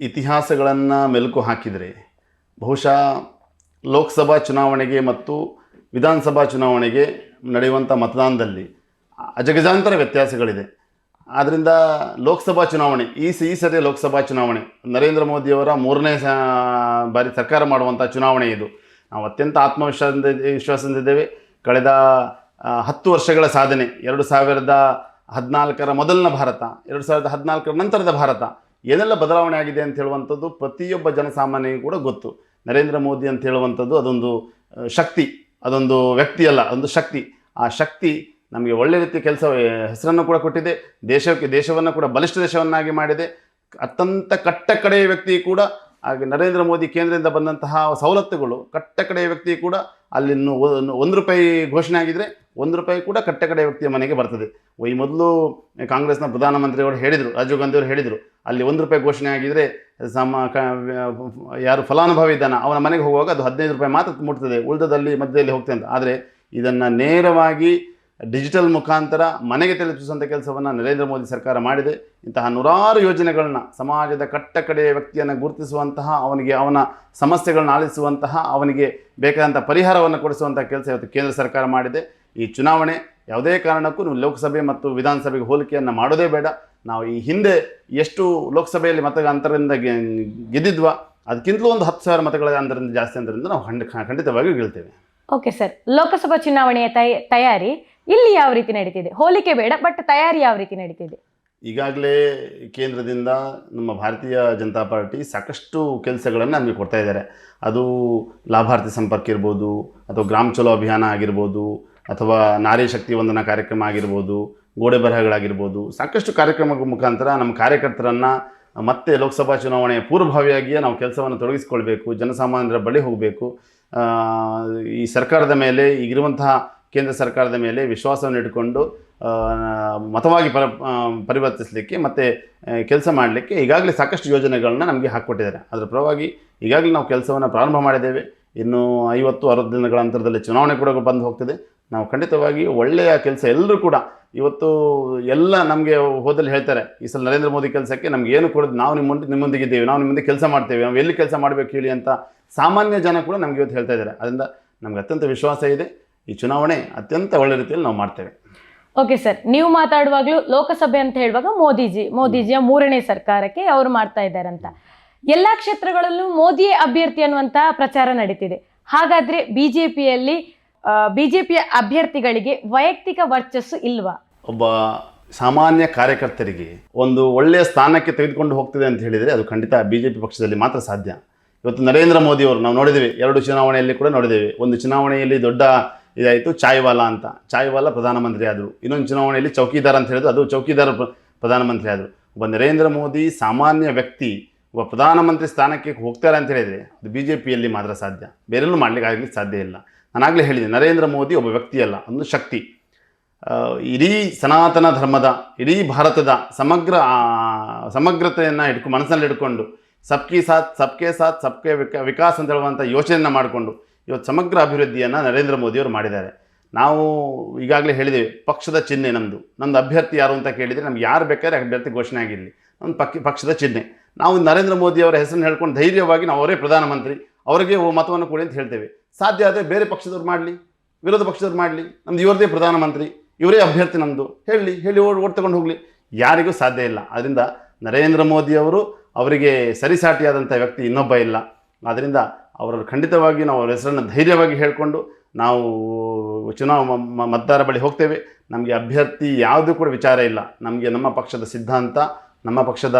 ಇತಿಹಾಸಗಳನ್ನು ಮೆಲುಕು ಹಾಕಿದರೆ ಬಹುಶಃ ಲೋಕಸಭಾ ಚುನಾವಣೆಗೆ ಮತ್ತು ವಿಧಾನಸಭಾ ಚುನಾವಣೆಗೆ ನಡೆಯುವಂಥ ಮತದಾನದಲ್ಲಿ ಅಜಗಜಾಂತರ ವ್ಯತ್ಯಾಸಗಳಿದೆ. ಆದ್ದರಿಂದ ಲೋಕಸಭಾ ಚುನಾವಣೆ, ಈ ಸಿ, ಈ ಸರಿ ಲೋಕಸಭಾ ಚುನಾವಣೆ, ನರೇಂದ್ರ ಮೋದಿಯವರ ಮೂರನೇ ಬಾರಿ ಸರ್ಕಾರ ಮಾಡುವಂಥ ಚುನಾವಣೆ ಇದು. ನಾವು ಅತ್ಯಂತ ಆತ್ಮವಿಶ್ವಾಸದಿಂದ, ವಿಶ್ವಾಸದಿಂದಿದ್ದೇವೆ. ಕಳೆದ ಹತ್ತು ವರ್ಷಗಳ ಸಾಧನೆ, ಎರಡು ಸಾವಿರದ ಹದಿನಾಲ್ಕರ ಮೊದಲಿನ ಭಾರತ, ಎರಡು ಸಾವಿರದ ಹದಿನಾಲ್ಕರ ನಂತರದ ಭಾರತ ಏನೆಲ್ಲ ಬದಲಾವಣೆ ಆಗಿದೆ ಅಂತ ಹೇಳುವಂಥದ್ದು ಪ್ರತಿಯೊಬ್ಬ ಜನಸಾಮಾನ್ಯ ಕೂಡ ಗೊತ್ತು. ನರೇಂದ್ರ ಮೋದಿ ಅಂತ ಹೇಳುವಂಥದ್ದು ಅದೊಂದು ಶಕ್ತಿ, ಅದೊಂದು ವ್ಯಕ್ತಿ ಅಲ್ಲ, ಅದೊಂದು ಶಕ್ತಿ. ಆ ಶಕ್ತಿ ನಮಗೆ ಒಳ್ಳೆ ರೀತಿಯ ಕೆಲಸ ಹೆಸರನ್ನು ಕೂಡ ಕೊಟ್ಟಿದೆ, ದೇಶಕ್ಕೆ, ದೇಶವನ್ನು ಕೂಡ ಬಲಿಷ್ಠ ದೇಶವನ್ನಾಗಿ ಮಾಡಿದೆ. ಅತ್ಯಂತ ಕಟ್ಟ ಕಡೆಯ ವ್ಯಕ್ತಿ ಕೂಡ ಹಾಗೆ ನರೇಂದ್ರ ಮೋದಿ ಕೇಂದ್ರದಿಂದ ಬಂದಂತಹ ಸವಲತ್ತುಗಳು ಕಟ್ಟಕಡೆಯ ವ್ಯಕ್ತಿ ಕೂಡ ಅಲ್ಲಿ ಒಂದು- ರೂಪಾಯಿ ಘೋಷಣೆ ಆಗಿದ್ರೆ ಒಂದು ರೂಪಾಯಿ ಕೂಡ ಕಟ್ಟಕಡೆಯ ವ್ಯಕ್ತಿಯ ಮನೆಗೆ ಬರ್ತದೆ. ಈ ಮೊದಲು ಕಾಂಗ್ರೆಸ್ನ ಪ್ರಧಾನಮಂತ್ರಿಗಳು ಹೇಳಿದರು, ರಾಜೀವ್ ಗಾಂಧಿ ಅವರು ಹೇಳಿದರು, ಅಲ್ಲಿ ಒಂದು ರೂಪಾಯಿ ಘೋಷಣೆ ಆಗಿದರೆ ಸಮ ಯಾರು ಫಲಾನುಭವಿ ಇದ್ದಾನ, ಅವನ ಮನೆಗೆ ಹೋಗುವಾಗ ಅದು ಹದಿನೈದು ರೂಪಾಯಿ ಮಾತ್ರ ಮುಟ್ತದೆ ಉಳಿದದಲ್ಲಿ ಮಧ್ಯದಲ್ಲಿ ಹೋಗ್ತದೆ ಅಂತ. ಆದರೆ ಇದನ್ನು ನೇರವಾಗಿ ಡಿಜಿಟಲ್ ಮುಖಾಂತರ ಮನೆಗೆ ತಲುಪಿಸುವಂಥ ಕೆಲಸವನ್ನು ನರೇಂದ್ರ ಮೋದಿ ಸರ್ಕಾರ ಮಾಡಿದೆ. ಇಂತಹ ನೂರಾರು ಯೋಜನೆಗಳನ್ನ ಸಮಾಜದ ಕಟ್ಟಕಡೆಯ ವ್ಯಕ್ತಿಯನ್ನು ಗುರುತಿಸುವಂತಹ, ಅವನಿಗೆ ಅವನ ಸಮಸ್ಯೆಗಳನ್ನ ಆಲಿಸುವಂತಹ, ಅವನಿಗೆ ಬೇಕಾದಂಥ ಪರಿಹಾರವನ್ನು ಕೊಡಿಸುವಂಥ ಕೆಲಸ ಇವತ್ತು ಕೇಂದ್ರ ಸರ್ಕಾರ ಮಾಡಿದೆ. ಈ ಚುನಾವಣೆ ಯಾವುದೇ ಕಾರಣಕ್ಕೂ ನೀವು ಲೋಕಸಭೆ ಮತ್ತು ವಿಧಾನಸಭೆಗೆ ಹೋಲಿಕೆಯನ್ನು ಮಾಡೋದೇ ಬೇಡ. ನಾವು ಈ ಹಿಂದೆ ಎಷ್ಟು ಲೋಕಸಭೆಯಲ್ಲಿ ಮತ ಅಂತರದಿಂದ ಗೆದ್ದಿದ್ವ, ಅದಕ್ಕಿಂತಲೂ ಒಂದು ಹತ್ತು ಸಾವಿರ ಮತಗಳ ಅಂತರದಿಂದ ಜಾಸ್ತಿ ಅಂತರದಿಂದ ನಾವು ಖಂಡ, ಖಂಡಿತವಾಗಿಯೂ ಗೆಲ್ತೇವೆ. ಓಕೆ ಸರ್ ಲೋಕಸಭಾ ಚುನಾವಣೆಯ ತಯ- ತಯಾರಿ. ಇಲ್ಲಿ ಯಾವ ರೀತಿ ನಡೀತಿದೆ? ಹೋಲಿಕೆ ಬೇಡ ಬಟ್ ತಯಾರಿ ಯಾವ ರೀತಿ ನಡೀತಿದೆ? ಈಗಾಗಲೇ ಕೇಂದ್ರದಿಂದ ನಮ್ಮ ಭಾರತೀಯ ಜನತಾ ಪಾರ್ಟಿ ಸಾಕಷ್ಟು ಕೆಲಸಗಳನ್ನು ನಮಗೆ ಕೊಡ್ತಾ ಇದ್ದಾರೆ. ಅದು ಲಾಭಾರ್ಥಿ ಸಂಪರ್ಕ ಇರ್ಬೋದು, ಅಥವಾ ಗ್ರಾಮ ಚಲೋ ಅಭಿಯಾನ ಆಗಿರ್ಬೋದು, ಅಥವಾ ನಾರಿ ಶಕ್ತಿ ವಂದನಾ ಕಾರ್ಯಕ್ರಮ ಆಗಿರ್ಬೋದು, ಗೋಡೆ ಬರಹಗಳಾಗಿರ್ಬೋದು, ಸಾಕಷ್ಟು ಕಾರ್ಯಕ್ರಮಗಳ ಮುಖಾಂತರ ನಮ್ಮ ಕಾರ್ಯಕರ್ತರನ್ನು ಮತ್ತೆ ಲೋಕಸಭಾ ಚುನಾವಣೆಯ ಪೂರ್ವಭಾವಿಯಾಗಿಯೇ ನಾವು ಕೆಲಸವನ್ನು ತೊಡಗಿಸ್ಕೊಳ್ಬೇಕು, ಜನಸಾಮಾನ್ಯರ ಬಳಿ ಹೋಗಬೇಕು. ಈ ಸರ್ಕಾರದ ಮೇಲೆ ಈಗಿರುವಂತಹ ಕೇಂದ್ರ ಸರ್ಕಾರದ ಮೇಲೆ ವಿಶ್ವಾಸವನ್ನು ಇಟ್ಟುಕೊಂಡು ಮತವಾಗಿ ಪರ ಪರಿವರ್ತಿಸಲಿಕ್ಕೆ ಮತ್ತು ಕೆಲಸ ಮಾಡಲಿಕ್ಕೆ ಈಗಾಗಲೇ ಸಾಕಷ್ಟು ಯೋಜನೆಗಳನ್ನ ನಮಗೆ ಹಾಕ್ಕೊಟ್ಟಿದ್ದಾರೆ. ಅದರ ಪರವಾಗಿ ಈಗಾಗಲೇ ನಾವು ಕೆಲಸವನ್ನು ಪ್ರಾರಂಭ ಮಾಡಿದ್ದೇವೆ. ಇನ್ನು ಐವತ್ತು, ಅರವತ್ತು ದಿನಗಳ ಅಂತರದಲ್ಲಿ ಚುನಾವಣೆ ಕೂಡ ಬಂದು ಹೋಗ್ತದೆ. ನಾವು ಖಂಡಿತವಾಗಿ ಒಳ್ಳೆಯ ಕೆಲಸ ಎಲ್ಲರೂ ಕೂಡ, ಇವತ್ತು ಎಲ್ಲ ನಮಗೆ ಹೋದಲ್ಲಿ ಹೇಳ್ತಾರೆ, ಈ ಸಲ ನರೇಂದ್ರ ಮೋದಿ ಕೆಲಸಕ್ಕೆ ನಮ್ಗೆ ಏನು ಕೊಡೋದು, ನಾವು ನಿಮ್ಮ ಮುಂದೆ ನಿಮ್ಮೊಂದಿಗಿದ್ದೇವೆ ನಾವು ನಿಮ್ಮ ಮುಂದೆ ಕೆಲಸ ಮಾಡ್ತೇವೆ, ನಾವು ಎಲ್ಲಿ ಕೆಲಸ ಮಾಡಬೇಕು ಹೇಳಿ ಅಂತ ಸಾಮಾನ್ಯ ಜನ ಕೂಡ ನಮಗೆ ಇವತ್ತು ಹೇಳ್ತಾ ಇದ್ದಾರೆ. ಅದರಿಂದ ನಮ್ಗೆ ಅತ್ಯಂತ ವಿಶ್ವಾಸ ಇದೆ. ಈ ಚುನಾವಣೆ ಅತ್ಯಂತ ಒಳ್ಳೆ ರೀತಿಯಲ್ಲಿ ನಾವು ಮಾಡ್ತೇವೆ. ಓಕೆ ಸರ್ ನೀವು ಮಾತಾಡುವಾಗಲೂ ಲೋಕಸಭೆ ಅಂತ ಹೇಳುವಾಗ ಮೋದಿಜಿ ಮೋದಿಜಿಯ ಮೂರನೇ ಸರ್ಕಾರಕ್ಕೆ ಅವರು ಮಾಡ್ತಾ ಇದ್ದಾರೆ ಅಂತ ಎಲ್ಲಾ ಕ್ಷೇತ್ರಗಳಲ್ಲೂ ಮೋದಿಯೇ ಅಭ್ಯರ್ಥಿ ಅನ್ನುವಂತಹ ಪ್ರಚಾರ ನಡೀತಿದೆ. ಹಾಗಾದ್ರೆ ಬಿಜೆಪಿಯಲ್ಲಿ ಬಿಜೆಪಿಯ ಅಭ್ಯರ್ಥಿಗಳಿಗೆ ವೈಯಕ್ತಿಕ ವರ್ಚಸ್ಸು ಇಲ್ವಾ? ಒಬ್ಬ ಸಾಮಾನ್ಯ ಕಾರ್ಯಕರ್ತರಿಗೆ ಒಂದು ಒಳ್ಳೆಯ ಸ್ಥಾನಕ್ಕೆ ತೆಗೆದುಕೊಂಡು ಹೋಗ್ತದೆ ಅಂತ ಹೇಳಿದರೆ ಅದು ಖಂಡಿತ ಬಿ ಜೆ ಪಿ ಪಕ್ಷದಲ್ಲಿ ಮಾತ್ರ ಸಾಧ್ಯ. ಇವತ್ತು ನರೇಂದ್ರ ಮೋದಿ ಅವರು ನಾವು ನೋಡಿದ್ದೇವೆ ಎರಡು ಚುನಾವಣೆಯಲ್ಲಿ ಕೂಡ ನೋಡಿದ್ದೇವೆ. ಒಂದು ಚುನಾವಣೆಯಲ್ಲಿ ದೊಡ್ಡ ಇದಾಯಿತು, ಚಾಯ್ವಾಲಾ ಅಂತ. ಚಾಯ್ವಾಲಾ ಪ್ರಧಾನಮಂತ್ರಿ ಆದರು. ಇನ್ನೊಂದು ಚುನಾವಣೆಯಲ್ಲಿ ಚೌಕಿದಾರ್ ಅಂತ ಹೇಳಿದ್ರು, ಅದು ಚೌಕಿದಾರ ಪ್ರ- ಪ್ರಧಾನಮಂತ್ರಿ ಆದರು. ಒಬ್ಬ ನರೇಂದ್ರ ಮೋದಿ ಸಾಮಾನ್ಯ ವ್ಯಕ್ತಿ, ಒಬ್ಬ ಪ್ರಧಾನಮಂತ್ರಿ ಸ್ಥಾನಕ್ಕೆ ಹೋಗ್ತಾರೆ ಅಂತ ಹೇಳಿದರೆ, ಅದು ಬಿ ಜೆ ಪಿಯಲ್ಲಿ ಮಾತ್ರ ಸಾಧ್ಯ. ಬೇರೆಲ್ಲೂ ಮಾಡ್ಲಿಕ್ಕೆ ಸಾಧ್ಯ ಇಲ್ಲ. ನಾನಾಗಲೇ ಹೇಳಿದೆ, ನರೇಂದ್ರ ಮೋದಿ ಒಬ್ಬ ವ್ಯಕ್ತಿ ಅಲ್ಲ ಒಂದು ಶಕ್ತಿ. ಇಡೀ ಸನಾತನ ಧರ್ಮದ, ಇಡೀ ಭಾರತದ ಸಮಗ್ರ ಸಮಗ್ರತೆಯನ್ನು ಇಟ್ಕೊ ಮನಸ್ಸಲ್ಲಿ ಇಟ್ಕೊಂಡು ಸಬ್ಕಿ ಸಾಥ್, ಸಬ್ಕೆ ಸಾಥ್, ಸಬ್ಕೆ ವಿಕ, ವಿಕಾಸ್ ಅಂತ ಹೇಳುವಂಥ ಯೋಚನೆಯನ್ನು ಮಾಡಿಕೊಂಡು ಇವತ್ತು ಸಮಗ್ರ ಅಭಿವೃದ್ಧಿಯನ್ನು ನರೇಂದ್ರ ಮೋದಿಯವರು ಮಾಡಿದ್ದಾರೆ. ನಾವು ಈಗಾಗಲೇ ಹೇಳಿದ್ದೇವೆ, ಪಕ್ಷದ ಚಿಹ್ನೆ ನಮ್ಮದು ನಮ್ಮದು ಅಭ್ಯರ್ಥಿ ಯಾರು ಅಂತ ಕೇಳಿದರೆ ನಮ್ಗೆ ಯಾರು ಬೇಕಾದ್ರೆ ಅಭ್ಯರ್ಥಿ ಘೋಷಣೆ ಆಗಿರಲಿ. ನಮ್ಮ ಪಕ್ಕ ಪಕ್ಷದ ಚಿಹ್ನೆ. ನಾವು ನರೇಂದ್ರ ಮೋದಿ ಅವರ ಹೆಸರನ್ನು ಹೇಳ್ಕೊಂಡು ಧೈರ್ಯವಾಗಿ ನಾವು ಅವರೇ ಪ್ರಧಾನಮಂತ್ರಿ, ಅವರಿಗೆ ಮತವನ್ನು ಕೊಡಿ ಅಂತ ಹೇಳ್ತೇವೆ. ಸಾಧ್ಯ ಆದರೆ ಬೇರೆ ಪಕ್ಷದವ್ರು ಮಾಡಲಿ, ವಿರೋಧ ಪಕ್ಷದವ್ರು ಮಾಡಲಿ, ನಮ್ದು ಇವರದೇ ಪ್ರಧಾನಮಂತ್ರಿ, ಇವರೇ ಅಭ್ಯರ್ಥಿ ನಮ್ಮದು ಹೇಳಿ ಹೇಳಿ ಓಡ್ ಓಡ್ ತಗೊಂಡು ಹೋಗಲಿ. ಯಾರಿಗೂ ಸಾಧ್ಯ ಇಲ್ಲ. ಆದ್ದರಿಂದ ನರೇಂದ್ರ ಮೋದಿಯವರು ಅವರಿಗೆ ಸರಿಸಾಟಿಯಾದಂಥ ವ್ಯಕ್ತಿ ಇನ್ನೊಬ್ಬ ಇಲ್ಲ. ಆದ್ದರಿಂದ ಅವರ ಖಂಡಿತವಾಗಿ ನಾವು ಅವರ ಹೆಸರನ್ನು ಧೈರ್ಯವಾಗಿ ಹೇಳಿಕೊಂಡು ನಾವು ಚುನಾವ ಮತದಾರ ಬಳಿ ಹೋಗ್ತೇವೆ. ನಮಗೆ ಅಭ್ಯರ್ಥಿ ಯಾವುದೂ ಕೂಡ ವಿಚಾರ ಇಲ್ಲ. ನಮಗೆ ನಮ್ಮ ಪಕ್ಷದ ಸಿದ್ಧಾಂತ, ನಮ್ಮ ಪಕ್ಷದ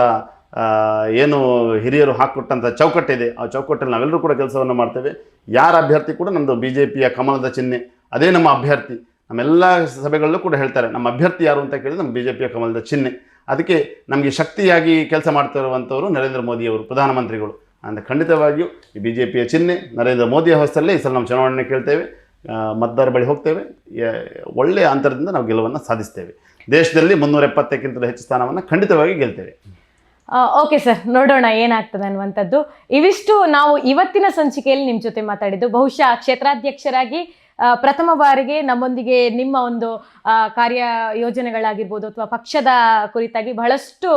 ಏನು ಹಿರಿಯರು ಹಾಕಿಕೊಟ್ಟಂಥ ಚೌಕಟ್ಟಿದೆ ಆ ಚೌಕಟ್ಟಲ್ಲಿ ನಾವೆಲ್ಲರೂ ಕೂಡ ಕೆಲಸವನ್ನು ಮಾಡ್ತೇವೆ. ಯಾರ ಅಭ್ಯರ್ಥಿ ಕೂಡ ನಮ್ಮದು ಬಿ ಜೆ ಪಿಯ ಕಮಲದ ಚಿಹ್ನೆ. ಅದೇ ನಮ್ಮ ಅಭ್ಯರ್ಥಿ. ನಮ್ಮೆಲ್ಲ ಸಭೆಗಳಲ್ಲೂ ಕೂಡ ಹೇಳ್ತಾರೆ, ನಮ್ಮ ಅಭ್ಯರ್ಥಿ ಯಾರು ಅಂತ ಕೇಳಿದ್ರೆ ನಮ್ಮ ಬಿ ಜೆ ಪಿಯ ಕಮಲದ ಚಿಹ್ನೆ. ಅದಕ್ಕೆ ನಮಗೆ ಶಕ್ತಿಯಾಗಿ ಕೆಲಸ ಮಾಡ್ತಿರುವಂಥವರು ನರೇಂದ್ರ ಮೋದಿಯವರು, ಪ್ರಧಾನಮಂತ್ರಿಗಳು. ಅಂದರೆ ಖಂಡಿತವಾಗಿಯೂ ಈ ಬಿ ಜೆ ಪಿಯ ಚಿಹ್ನೆ ನರೇಂದ್ರ ಮೋದಿಯ ಹೊಸಲ್ಲೇ ಈ ಸಲ ನಾವು ಚುನಾವಣೆ ಕೇಳ್ತೇವೆ. ಮತದಾರ ಬಳಿ ಹೋಗ್ತೇವೆ. ಒಳ್ಳೆಯ ಅಂತರದಿಂದ ನಾವು ಗೆಲುವನ್ನು ಸಾಧಿಸ್ತೇವೆ. ದೇಶದಲ್ಲಿ ಮುನ್ನೂರ ಎಪ್ಪತ್ತಕ್ಕಿಂತಲೂ ಹೆಚ್ಚು ಸ್ಥಾನವನ್ನು ಖಂಡಿತವಾಗಿ ಗೆಲ್ತೇವೆ. ಓಕೆ ಸರ್, ನೋಡೋಣ ಏನಾಗ್ತದೆ ಅನ್ನುವಂಥದ್ದು. ಇವಿಷ್ಟು ನಾವು ಇವತ್ತಿನ ಸಂಚಿಕೆಯಲ್ಲಿ ನಿಮ್ಮ ಜೊತೆ ಮಾತಾಡಿದ್ದು. ಬಹುಶಃ ಕ್ಷೇತ್ರಾಧ್ಯಕ್ಷರಾಗಿ ಪ್ರಥಮ ಬಾರಿಗೆ ನಮ್ಮೊಂದಿಗೆ ನಿಮ್ಮ ಒಂದು ಕಾರ್ಯ ಯೋಜನೆಗಳಾಗಿರ್ಬೋದು ಅಥವಾ ಪಕ್ಷದ ಕುರಿತಾಗಿ ಬಹಳಷ್ಟು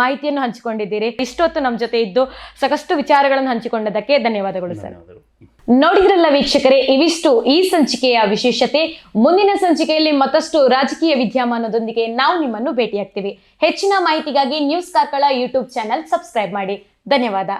ಮಾಹಿತಿಯನ್ನು ಹಂಚಿಕೊಂಡಿದ್ದೀರಿ. ಇಷ್ಟೊತ್ತು ನಮ್ಮ ಜೊತೆ ಇದ್ದು ಸಾಕಷ್ಟು ವಿಚಾರಗಳನ್ನು ಹಂಚಿಕೊಂಡದಕ್ಕೆ ಧನ್ಯವಾದಗಳು ಸರ್. ನೋಡಿದ್ರಲ್ಲ ವೀಕ್ಷಕರೇ ಇವಿಷ್ಟು ಈ ಸಂಚಿಕೆಯ ವಿಶೇಷತೆ. ಮುಂದಿನ ಸಂಚಿಕೆಯಲ್ಲಿ ಮತ್ತಷ್ಟು ರಾಜಕೀಯ ವಿದ್ಯಮಾನದೊಂದಿಗೆ ನಾವು ನಿಮ್ಮನ್ನು ಭೇಟಿಯಾಗ್ತೀವಿ. ಹೆಚ್ಚಿನ ಮಾಹಿತಿಗಾಗಿ news Karkala YouTube channel subscribe ಮಾಡಿ. ಧನ್ಯವಾದ.